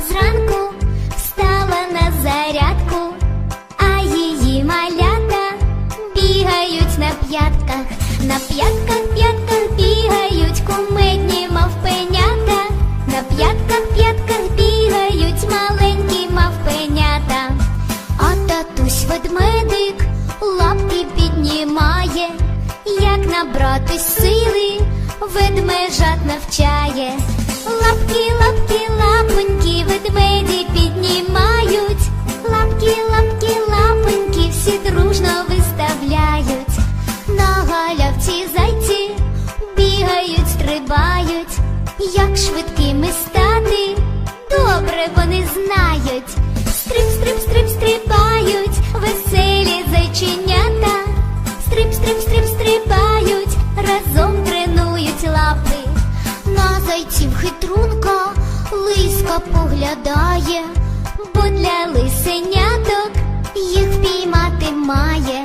Зранку встала на зарядку, а її малята бігають на п'ятках, на п'ятках, п'ятках бігають кумедні мавпенята, на п'ятках, п'ятках бігають маленькі мавпенята. А татусь ведмедик лапки піднімає, як набрати сили, ведмежат навчає. Лапки, лапки, лапоньки, Як швидкими стати, добре вони знають. Стрип, стрип, стрип, стрибають, веселі зайченята. Стрип, стрип, стрип, стрибають, разом тренують лапи. На зайців хитрунка лиска поглядає, бо для лисеняток їх впіймати має.